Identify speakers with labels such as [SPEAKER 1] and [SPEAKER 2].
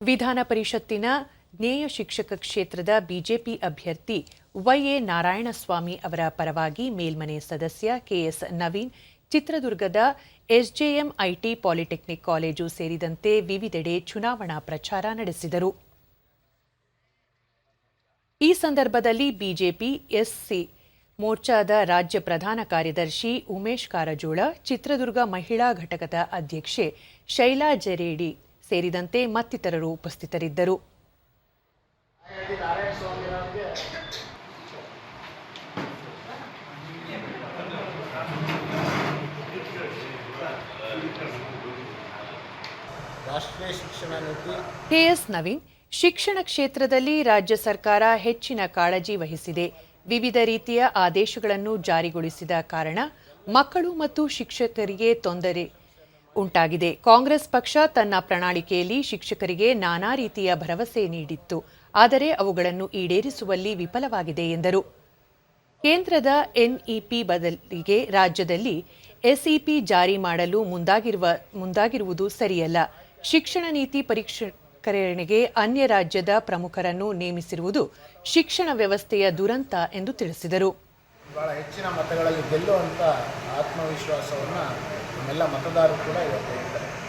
[SPEAKER 1] ವಿಧಾನ ಪರಿಷತ್ತಿನ ಜ್ಞೇಯ ಶಿಕ್ಷಕ ಕ್ಷೇತ್ರದ ಬಿಜೆಪಿ ಅಭ್ಯರ್ಥಿ ವೈಎ ನಾರಾಯಣಸ್ವಾಮಿ ಅವರ ಪರವಾಗಿ ಮೇಲ್ಮನೆ ಸದಸ್ಯ ಕೆಎಸ್ ನವೀನ್, ಚಿತ್ರದುರ್ಗದ ಎಸ್ಜೆಎಂ ಐಟಿ ಪಾಲಿಟೆಕ್ನಿಕ್ ಕಾಲೇಜು ಸೇರಿದಂತೆ ವಿವಿಧೆಡೆ ಚುನಾವಣಾ ಪ್ರಚಾರ ನಡೆಸಿದರು. ಈ ಸಂದರ್ಭದಲ್ಲಿ ಬಿಜೆಪಿ ಎಸ್ಸಿ ಮೋರ್ಚಾದ ರಾಜ್ಯ ಪ್ರಧಾನ ಕಾರ್ಯದರ್ಶಿ ಉಮೇಶ್ ಕಾರಜೋಳ, ಚಿತ್ರದುರ್ಗ ಮಹಿಳಾ ಘಟಕದ ಅಧ್ಯಕ್ಷೆ ಶೈಲಾ ಜರೇಡಿ ಸೇರಿದಂತೆ ಮತ್ತಿತರರು ಉಪಸ್ಥಿತರಿದ್ದರು. ಕೆಎಸ್ ನವೀನ್ ಶಿಕ್ಷಣ ಕ್ಷೇತ್ರದಲ್ಲಿ ರಾಜ್ಯ ಸರ್ಕಾರ ಹೆಚ್ಚಿನ ಕಾಳಜಿ ವಹಿಸಿದೆ. ವಿವಿಧ ರೀತಿಯ ಆದೇಶಗಳನ್ನು ಜಾರಿಗೊಳಿಸಿದ ಕಾರಣ ಮಕ್ಕಳು ಮತ್ತು ಶಿಕ್ಷಕರಿಗೆ ತೊಂದರೆ ಉಂಟಾಗಿದೆ. ಕಾಂಗ್ರೆಸ್ ಪಕ್ಷ ತನ್ನ ಪ್ರಣಾಳಿಕೆಯಲ್ಲಿ ಶಿಕ್ಷಕರಿಗೆ ನಾನಾ ರೀತಿಯ ಭರವಸೆ ನೀಡಿತ್ತು. ಆದರೆ ಅವುಗಳನ್ನು ಈಡೇರಿಸುವಲ್ಲಿ ವಿಫಲವಾಗಿದೆ ಎಂದರು. ಕೇಂದ್ರದ ಎನ್ಇಪಿ ಬದಲಿಗೆ ರಾಜ್ಯದಲ್ಲಿ ಎಸ್ಇಪಿ ಜಾರಿ ಮಾಡಲು ಮುಂದಾಗಿರುವ, ಮುಂದಾಗಿರುವುದು ಸರಿಯಲ್ಲ. ಶಿಕ್ಷಣ ನೀತಿ ಪರಿಷ್ಕರಣೆಗೆ ಅನ್ಯ ರಾಜ್ಯದ ಪ್ರಮುಖರನ್ನು ನೇಮಿಸಿರುವುದು ಶಿಕ್ಷಣ ವ್ಯವಸ್ಥೆಯ ದುರಂತ ಎಂದು ತಿಳಿಸಿದರು.
[SPEAKER 2] ಬಹಳ ಹೆಚ್ಚಿನ ಮತಗಳಲ್ಲಿ ಗೆಲ್ಲುವಂಥ ಆತ್ಮವಿಶ್ವಾಸವನ್ನು ನಮ್ಮೆಲ್ಲ ಮತದಾರರು ಕೂಡ ಇವತ್ತು ಇದ್ದಾರೆ